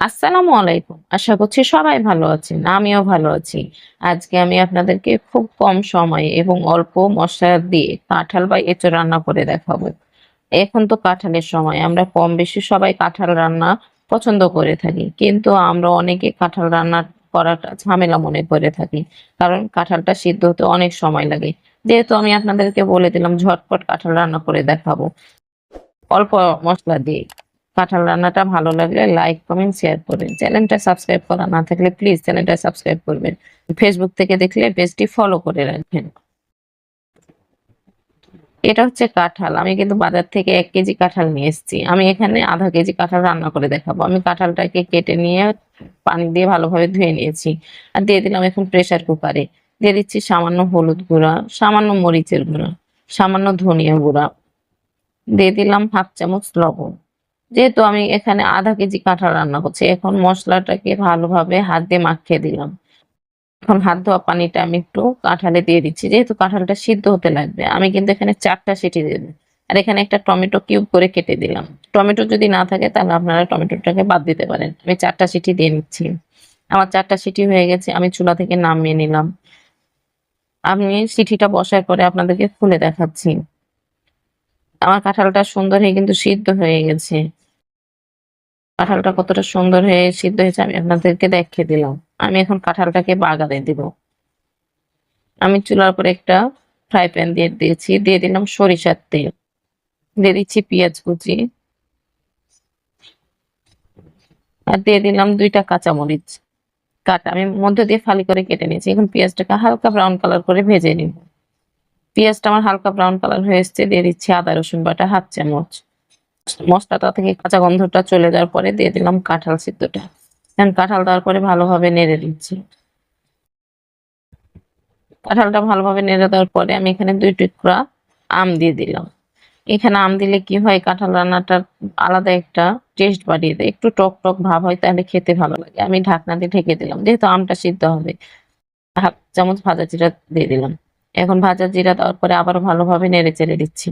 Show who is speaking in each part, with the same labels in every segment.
Speaker 1: আসসালামু আলাইকুম। আশা করছি সবাই ভালো আছেন, আমিও ভালো আছি। আজকে আমি আপনাদেরকে খুব কম সময়ে এবং অল্প মশলা দিয়ে কাঁঠাল বা এঁচড় রান্না করে দেখাবো। এখন তো কাঁঠালের সময়, আমরা কম বেশি সবাই কাঁঠাল রান্না পছন্দ করে থাকি। কিন্তু আমরা অনেকে কাঁঠাল রান্না করাটা ঝামেলা মনে করে থাকি, কারণ কাঁঠালটা সিদ্ধ হতে অনেক সময় লাগে। যেহেতু আমি আপনাদেরকে বলে দিলাম, ঝটপট কাঁঠাল রান্না করে দেখাবো। অল্প মশলা দিয়ে কাঁঠাল রান্নাটা ভালো লাগলে লাইক কমেন্ট শেয়ার করবেন। চ্যানেলটা সাবস্ক্রাইব করা না থাকলে প্লিজ চ্যানেলটা সাবস্ক্রাইব করবেন। ফেসবুক থেকে দেখলে পেজটি ফলো করে রাখবেন। এটা হচ্ছে কাঁঠাল। আমি কিন্তু বাজার থেকে এক কেজি কাঁঠাল নিয়ে এসেছি। আমি এখানে আধা কেজি কাঁঠাল রান্না করে দেখাবো। আমি কাঁঠালটাকে কেটে নিয়ে পানি দিয়ে ভালোভাবে ধুয়ে নিয়েছি। আর দিয়ে দিলাম এখন প্রেসার কুকারে দিয়ে দিচ্ছি সামান্য হলুদ গুঁড়া, সামান্য মরিচের গুঁড়া, সামান্য ধনিয়া গুঁড়া। দিয়ে দিলাম হাফ চামচ লবণ। যেহেতু আমি এখানে আধা কেজি কাঁঠাল রান্না করছি, এখন মশলাটাকে ভালোভাবে হাত দিয়ে মাখিয়ে দিলাম। এখন হাত ধোয়া পানিটা আমি একটু কাঁঠালে দিয়ে দিচ্ছি, যেহেতু কাঁঠালটা সিদ্ধ হতে লাগবে। আমি কিন্তু এখানে চারটা সিটি দিয়ে দিই আর এখানে একটা টমেটো কিউব করে কেটে দিলাম। টমেটো যদি না থাকে, তাহলে আপনারা টমেটোটাকে বাদ দিতে পারেন। আমি চারটা সিটি দিয়ে নিচ্ছি। আমার চারটা সিটি হয়ে গেছে, আমি চুলা থেকে নামিয়ে নিলাম। আমি সিটিটা বসার পরে আপনাদেরকে খুলে দেখাচ্ছি। আমার কাঁঠালটা সুন্দর হয়ে কিন্তু সিদ্ধ হয়ে গেছে। কাঁঠালটা কতটা সুন্দর হয়ে সিদ্ধ হয়েছে, আমি আপনাদেরকে দেখিয়ে দিলাম। আমি এখন কাঁঠালটাকে বাগারে দিব। আমি চুলার উপরে একটা ফ্রাই প্যান দিয়ে দিয়েছি। দিয়ে দিলাম সরিষার তেল। দিয়ে দিচ্ছি পেঁয়াজ কুচি। আর দিয়ে দিলাম দুইটা কাঁচামরিচ। কাটা আমি মধ্যে দিয়ে ফালি করে কেটে নিয়েছি। এখন পেঁয়াজটাকে হালকা ব্রাউন কালার করে ভেজে নিব। পেঁয়াজটা আমার হালকা ব্রাউন কালার হয়ে এসছে। দিয়ে দিচ্ছি আদা রসুন বাটা হাফ চামচ। মশলাটা থেকে কাঁচা গন্ধটা চলে যাওয়ার পরে দিয়ে দিলাম কাঁঠাল সিদ্ধটা। এখন কাঁঠাল দেওয়ার পরে ভালোভাবে নেড়ে দিচ্ছি। কাঁঠালটা ভালোভাবে নেড়ে দেওয়ার পরে আমি এখানে দুই টুকরা আম দিয়ে দিলাম। এখানে আম দিলে কি হয়, কাঁঠাল রান্নাটার আলাদা একটা টেস্ট বাড়িয়ে দেয়। একটু টক টক ভাব হয়, তাহলে খেতে ভালো লাগে। আমি ঢাকনা দিয়ে ঢেকে দিলাম, যেহেতু আমটা সিদ্ধ হবে। হাফ চামচ ভাজা জিরা দিয়ে দিলাম। এখন ভাজা জিরা দেওয়ার পরে আবারও ভালোভাবে নেড়ে চেড়ে দিচ্ছি।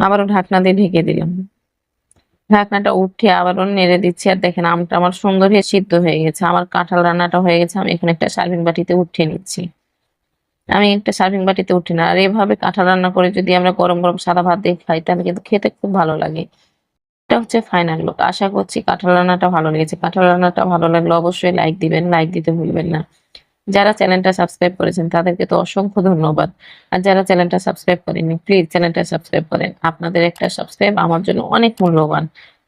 Speaker 1: আবারও ঢাকনা দিয়ে ঢেকে দিলাম। ঢাকনাটা উঠে আবারও নেড়ে দিচ্ছি। আর দেখেন, আমটা আমার সুন্দর হয়ে সিদ্ধ হয়ে গেছে। আমার কাঁঠাল রান্নাটা হয়ে গেছে। আমি এখন একটা সার্ভিং বাটিতে উঠিয়ে নিচ্ছি। আমি একটা সার্ভিং বাটিতে উঠি না। আর এভাবে কাঁঠাল রান্না করে যদি আমরা গরম গরম সাদা ভাত দিয়ে খাই, তাহলে কিন্তু খেতে খুব ভালো লাগে। এটা হচ্ছে ফাইনাল লুক আশা করছি কাঁঠাল রান্নাটা ভালো লেগেছে। কাঁঠাল রান্নাটা ভালো লাগলে অবশ্যই লাইক দিবেন। লাইক দিতে ভুলবেন না। যারা চ্যানেলটা সাবস্ক্রাইব করেছেন, তাদেরকে তো অসংখ্য ধন্যবাদ। আর যারা চ্যানেলটা সাবস্ক্রাইব করেনি প্লিজ চ্যানেলটা সাবস্ক্রাইব করেন। আপনাদের একটা সাবস্ক্রাইব আমার জন্য অনেক মূল্যবান।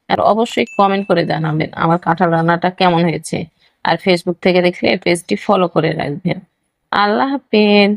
Speaker 1: আর অবশ্যই কমেন্ট করে জানাবেন আমার কাঁঠাল রান্নাটা কেমন হয়েছে। আর ফেসবুক থেকে দেখলে পেজটি ফলো করে রাখবেন। আল্লাহ হাফেজ।